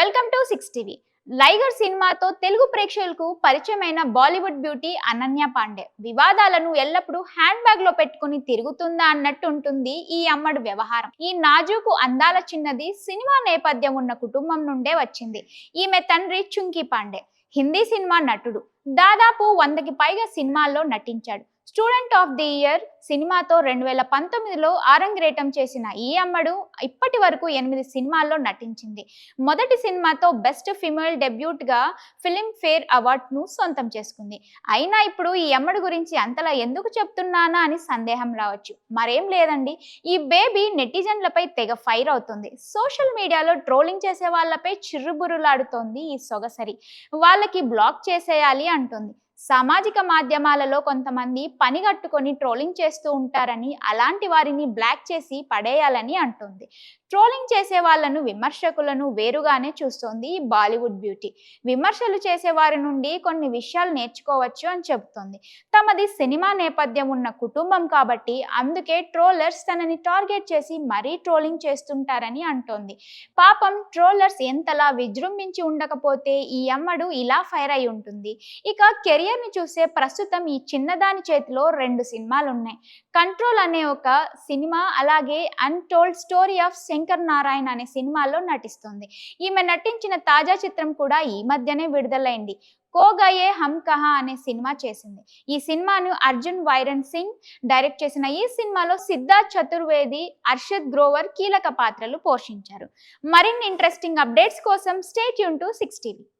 Welcome to six TV. Liger సినిమాతో తెలుగు ప్రేక్షకులకు పరిచయమైన బాలీవుడ్ బ్యూటీ అనన్య పాండే. వివాదాలను ఎల్లప్పుడూ హ్యాండ్ బ్యాగ్లో పెట్టుకుని తిరుగుతుందా అన్నట్టు ఉంటుంది ఈ అమ్మడు వ్యవహారం. ఈ నాజుకు అందాల చిన్నది సినిమా నేపథ్యం ఉన్న కుటుంబం నుండే వచ్చింది. ఈమె తండ్రి చుంకీ పాండే. హిందీ సినిమా నటుడు. దాదాపు వందకి పైగా సినిమాల్లో నటించాడు. స్టూడెంట్ ఆఫ్ ది ఇయర్ సినిమాతో రెండు వేల పంతొమ్మిదిలో ఆరంగేటం చేసిన ఈ అమ్మడు ఇప్పటి వరకు ఎనిమిది సినిమాల్లో నటించింది. మొదటి సినిమాతో బెస్ట్ ఫిమేల్ డెబ్యూట్గా ఫిలింఫేర్ అవార్డును సొంతం చేసుకుంది. అయినా ఇప్పుడు ఈ అమ్మడు గురించి అంతలా ఎందుకు చెప్తున్నానా అని సందేహం రావచ్చు. మరేం లేదండి. ఈ బేబీ నెటిజన్లపై తెగ ఫైర్ అవుతుంది. సోషల్ మీడియాలో ట్రోలింగ్ చేసే వాళ్ళపై చిర్రుబురులాడుతోంది ఈ సొగసరి. వాళ్ళకి బ్లాక్ చేసేయాలి అంటుంది. సామాజిక మాధ్యమాలలో కొంతమంది పనిగట్టుకొని ట్రోలింగ్ చేస్తూ ఉంటారని అలాంటి వారిని బ్లాక్ చేసి పడేయాలని అంటుంది. ట్రోలింగ్ చేసే వాళ్ళను విమర్శకులను వేరుగానే చూస్తోంది ఈ బాలీవుడ్ బ్యూటీ. విమర్శలు చేసే వారి నుండి కొన్ని విషయాలు నేర్చుకోవచ్చు అని చెబుతోంది. తమది సినిమా నేపథ్యం ఉన్న కుటుంబం కాబట్టి అందుకే ట్రోలర్స్ తనని టార్గెట్ చేసి మరీ ట్రోలింగ్ చేస్తుంటారని అంటోంది. పాపం ట్రోలర్స్ ఎంతలా విజృంభించి ఉండకపోతే ఈ అమ్మడు ఇలా ఫైర్ అయి ఉంటుంది. ఇక కెరియర్ని చూసే ప్రస్తుతం ఈ చిన్నదాని చేతిలో రెండు సినిమాలు ఉన్నాయి కంట్రోల్ అనే ఒక సినిమా అలాగే untold story of Shankar Narayana అనే సినిమాలో నటిస్తుంది. ఈమె నటించిన తాజా చిత్రం కూడా ఈ మధ్యనే విడుదలైంది. కోగయే హమ్ కహా అనే సినిమా చేసింది. ఈ సినిమాను అర్జున్ వైరన్ సింగ్ డైరెక్ట్ చేసిన ఈ సినిమాలో సిద్ధార్థ్ చతుర్వేది అర్షద్ గ్రోవర్ కీలక పాత్రలు పోషించారు. మరిన్ని ఇంట్రెస్టింగ్ అప్డేట్స్ కోసం stay tuned to six TV.